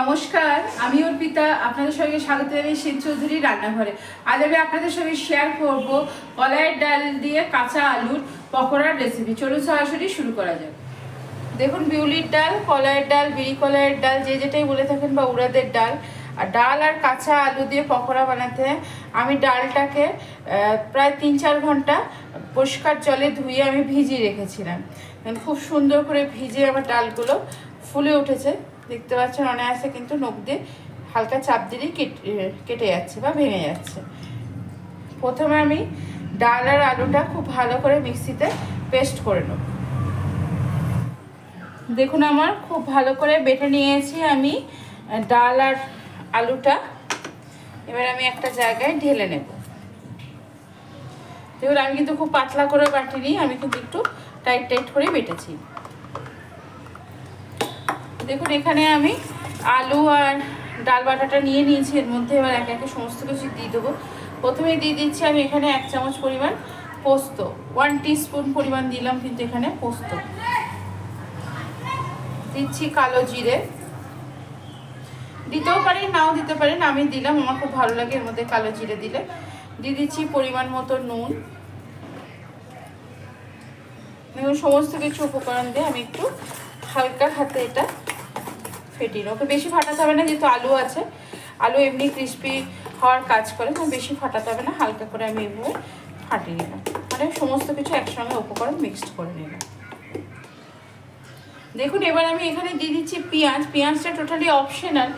নমস্কার, আমি অর্পিতা, আপনাদের সঙ্গে স্বাগত জানাই শীত চৌধুরী রান্নাঘরে। আজ আমি আপনাদের সঙ্গে শেয়ার করব কলাইয়ের ডাল দিয়ে কাঁচা আলুর পকোড়ার রেসিপি চলুন সরাসরি শুরু করা যাক। দেখুন, বিউলির ডাল কলাইয়ের ডাল, বিড়ি কলাইয়ের ডাল, যে যেটাই বলে থাকেন বা উড়াদের ডাল। আর ডাল আর কাঁচা আলু দিয়ে পকোড়া বানাতে আমি ডালটাকে প্রায় তিন চার ঘণ্টা পরিষ্কার জলে ধুয়ে আমি ভিজিয়ে রেখেছিলাম। খুব সুন্দর করে ভিজে আমার ডালগুলো ফুলে উঠেছে। দেখতে পাচ্ছেন অনায়াসে কিন্তু নখ দিয়ে হালকা চাপ দিলেই কেটে কেটে যাচ্ছে বা ভেঙে যাচ্ছে। প্রথমে আমি ডাল আর আলুটা খুব ভালো করে মিক্সিতে পেস্ট করে নেব। দেখুন আমার খুব ভালো করে বেটে নিয়েছি আমি ডাল আর আলুটা। এবার আমি একটা জায়গায় ঢেলে নেব। দেখুন, আমি কিন্তু খুব পাতলা করে বাটিনি, আমি কিন্তু একটু টাইট টাইট করে বেটেছি। দেখুন, এখানে আমি আলু আর ডাল বাটাটা নিয়ে নিয়েছি। এর মধ্যে এবার একে একে সমস্ত কিছু দিয়ে দেবো। প্রথমে দিয়ে দিচ্ছি আমি এখানে এক চামচ পরিমাণ পোস্ত। ওয়ান স্পুন পরিমাণ দিলাম কিন্তু এখানে পোস্ত। দিচ্ছি কালো জিরে। দিতেও পারেন নাও দিতে পারেন। আমি দিলাম, আমার খুব ভালো লাগে এর মধ্যে কালো জিরে দিলে। দিয়ে দিচ্ছি পরিমাণ মতো নুন। সমস্ত কিছু উপকরণ দিয়ে আমি একটু হালকা হাতে এটা ফেটিয়ে ওকে, বেশি ফাটাতে হবে না, যেহেতু আলু আছে। আলু এমনি ক্রিস্পি হওয়ার কাজ করে তো বেশি ফাটাতে হবে না, হালকা করে আমি এভাবে ফাটিয়ে নিলাম মানে সমস্ত কিছু একসঙ্গে উপকরণ মিক্সড করে নিলাম দেখুন, এবার আমি এখানে দিয়ে দিচ্ছি পেঁয়াজ। পেঁয়াজটা টোটালি অপশনাল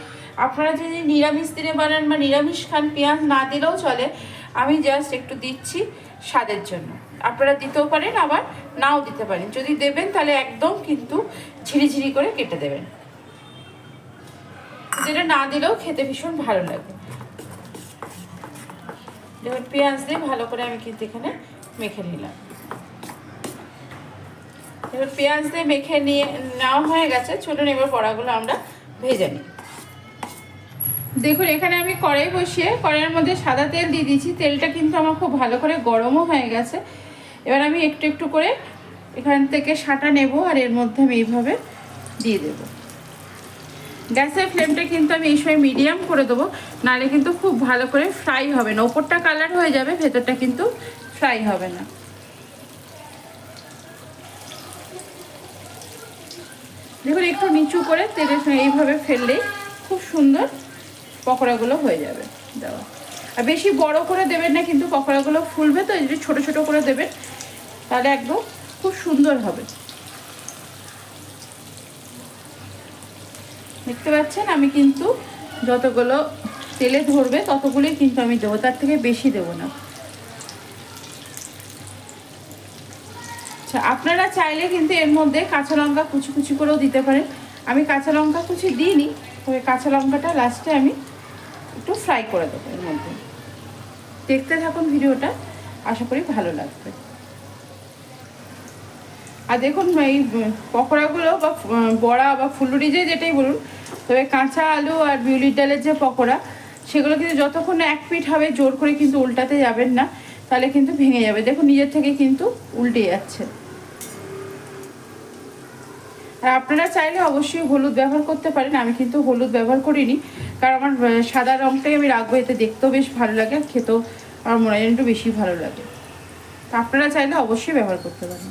আপনারা যদি নিরামিষ দিনে বানান বা নিরামিষ খান, পেঁয়াজ না দিলেও চলে। আমি জাস্ট একটু দিচ্ছি স্বাদের জন্য। আপনারা দিতেও পারেন, আবার নাও দিতে পারেন। যদি দেবেন, তাহলে একদম কিন্তু ঝিরিঝিরি করে কেটে দেবেন। যেটা না দিলেও খেতে ভীষণ ভালো লাগে। দেখুন পেঁয়াজ দিয়ে ভালো করে আমি কিন্তু এখানে মেখে নিলাম। এবার পেঁয়াজ দিয়ে মেখে নিয়ে নেওয়া হয়ে গেছে। চলুন এবার বড়াগুলো আমরা ভেজে নিই। দেখুন, এখানে আমি কড়াই বসিয়ে, কড়াইয়ের মধ্যে সাদা তেল দিয়ে দিয়েছি। তেলটা কিন্তু আমার খুব ভালো করে গরমও হয়ে গেছে। এবার আমি একটু একটু করে এখান থেকে সাঁটা নেব আর এর মধ্যে আমি এইভাবে দিয়ে দেব। গ্যাসের ফ্লেমটা কিন্তু আমি এই সময় মিডিয়াম করে দেবো। নাহলে কিন্তু খুব ভালো করে ফ্রাই হবে না। ওপরটা কালার হয়ে যাবে, ভেতরটা কিন্তু ফ্রাই হবে না। দেখুন, একটু নিচু করে তেলের সঙ্গে এইভাবে ফেললেই খুব সুন্দর পকোড়াগুলো হয়ে যাবে দেওয়া। আর বেশি বড় করে দেবেন না, কিন্তু পকোড়াগুলো ফুলবে, তো যদি ছোট ছোট করে দেবেন, তাহলে একদম খুব সুন্দর হবে। দেখতে পাচ্ছেন, আমি কিন্তু যতগুলো তেলে ধরবে ততগুলোই কিন্তু আমি দেবো, তার থেকে বেশি দেবো না। আচ্ছা আপনারা চাইলে কিন্তু এর মধ্যে কাঁচা লঙ্কা কুচি কুচি করেও দিতে পারেন। আমি কাঁচা লঙ্কা কুচি দিইনি, তবে কাঁচা লঙ্কাটা লাস্টে আমি একটু ফ্রাই করে দেবো এর মধ্যে। দেখতে থাকুন ভিডিওটা, আশা করি ভালো লাগবে। আর দেখুন এই পকোড়াগুলো বা বড়া বা ফুলুরি যে যেটাই বলুন, তবে কাঁচা আলু আর বিউলির ডালের যে পকোড়া, সেগুলো কিন্তু যতক্ষণ এক পিঠ হবে, জোর করে কিন্তু উল্টাতে যাবেন না, তাহলে কিন্তু ভেঙে যাবে। দেখুন, নিজের থেকে কিন্তু উল্টে যাচ্ছে। আর আপনারা চাইলে অবশ্যই হলুদ ব্যবহার করতে পারেন, আমি কিন্তু হলুদ ব্যবহার করিনি, কারণ আমার সাদা রঙটাই আমি রাখব, এতে দেখতেও বেশ ভালো লাগে আর খেতেও আমার মনে হয় একটু বেশি ভালো লাগে। আপনারা চাইলে অবশ্যই ব্যবহার করতে পারেন।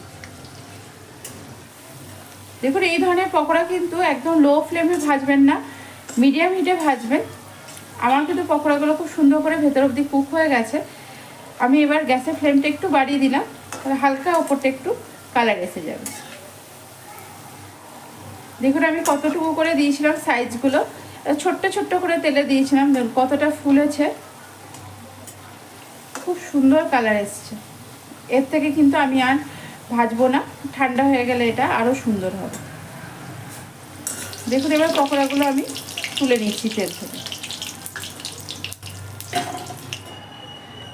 দেখুন, এই ধরনের পকোড়া কিন্তু একদম লো ফ্লেমে ভাজবেন না মিডিয়াম হিটে ভাজবেন। আমার কিন্তু পকোড়াগুলো খুব সুন্দর করে ভেতর অবধি কুক হয়ে গেছে। আমি এবার গ্যাসের ফ্লেমটা একটু বাড়িয়ে দিলাম, তাহলে হালকা ওপরটা একটু কালার এসে যাবে। দেখুন, আমি কতটুকু করে দিয়েছিলাম সাইজগুলো ছোট্ট ছোট্ট করে তেলে দিয়েছিলাম কতটা ফুলেছে। খুব সুন্দর কালার এসছে। এর থেকে কিন্তু আমি আর ভাজবো না, ঠান্ডা হয়ে গেলে এটা আরও সুন্দর হবে। দেখুন, এবার পকোড়াগুলো আমি তুলে নিচ্ছি তেল থেকে।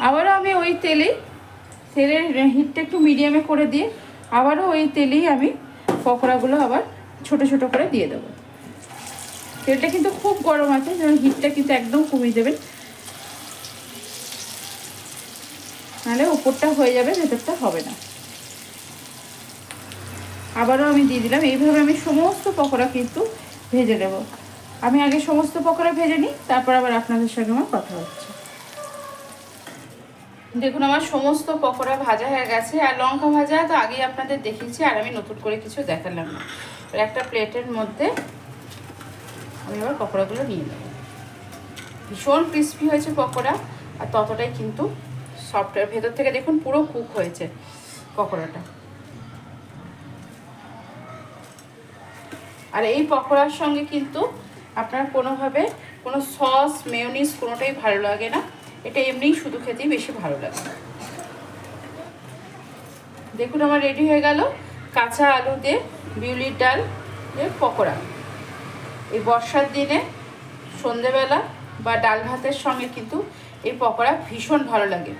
আবারও আমি ওই তেলেই তেলের হিটটা একটু মিডিয়ামে করে দিয়ে আবারও ওই তেলেই আমি পকোড়াগুলো আবার ছোট ছোট করে দিয়ে দেবো। তেলটা কিন্তু খুব গরম আছে যেমন হিটটা কিন্তু একদম কমিয়ে দেবেন। নাহলে উপরটা হয়ে যাবে, ভেতরটা হবে না। আবারও আমি দিয়ে দিলাম। এইভাবে আমি সমস্ত পকোড়া কিন্তু ভেজে নেব। আমি আগে সমস্ত পকোড়া ভেজে নিই, তারপর আবার আপনাদের সঙ্গে আমার কথা হচ্ছে। দেখুন, আমার সমস্ত পকোড়া ভাজা হয়ে গেছে, আর লঙ্কা ভাজা তো আগেই আপনাদের দেখিয়েছি, আর আমি নতুন করে কিছু দেখালাম না। একটা প্লেটের মধ্যে আমি এবার পকোড়াগুলো নিয়ে নেব। ভীষণ ক্রিস্পি হয়েছে পকোড়া, আর ততটাই কিন্তু সফটওয়্যার ভেতর থেকে দেখুন পুরো কুক হয়েছে পকোড়াটা। আর এই পকোড়ার সঙ্গে কিন্তু আপনার কোনোভাবে কোনো সস মেয়োনিজ কোনোটাই ভালো লাগে না। এটা এমনিই শুধু খেতেই বেশি ভালো লাগে। দেখুন, আমার রেডি হয়ে গেল কাঁচা আলু দিয়ে বিউলির ডাল পকোড়া। এই বর্ষার দিনে সন্ধেবেলা বা ডাল ভাতের সঙ্গে কিন্তু এই পকোড়া ভীষণ ভালো লাগে।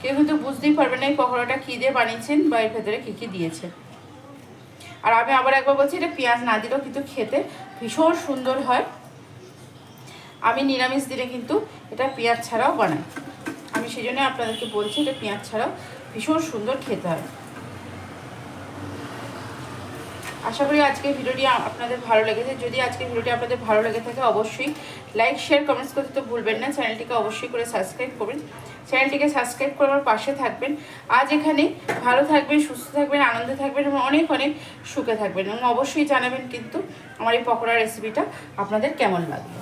কেউ কিন্তু বুঝতেই পারবে না এই পকোড়াটা কী দিয়ে বানিয়েছেন বা এর ভেতরে কী কী দিয়েছে আর আমি আবার একবার বলছি, এটা পেঁয়াজ না দিলেও কিন্তু খেতে ভীষণ সুন্দর হয়। আমি নিরামিষ দিনে কিন্তু এটা পেঁয়াজ ছাড়াও বানাই। আমি সেই জন্য আপনাদেরকে বলছি, এটা পেঁয়াজ ছাড়াও ভীষণ সুন্দর খেতে হয়। আশা করি আজকের ভিডিওটি আপনাদের ভালো লেগেছে। যদি আজকের ভিডিওটি আপনাদের ভালো লেগে থাকে, অবশ্যই লাইক শেয়ার কমেন্টস করতে তো ভুলবেন না। চ্যানেলটিকে অবশ্যই করে সাবস্ক্রাইব করবেন। চ্যানেলটিকে সাবস্ক্রাইব করার পাশে থাকবেন। আজ এখানে ভালো থাকবেন, সুস্থ থাকবেন, আনন্দে থাকবেন এবং অনেক অনেক সুখে থাকবেন। এবং অবশ্যই জানাবেন কিন্তু আমার এই পকোড়া রেসিপিটা আপনাদের কেমন লাগবে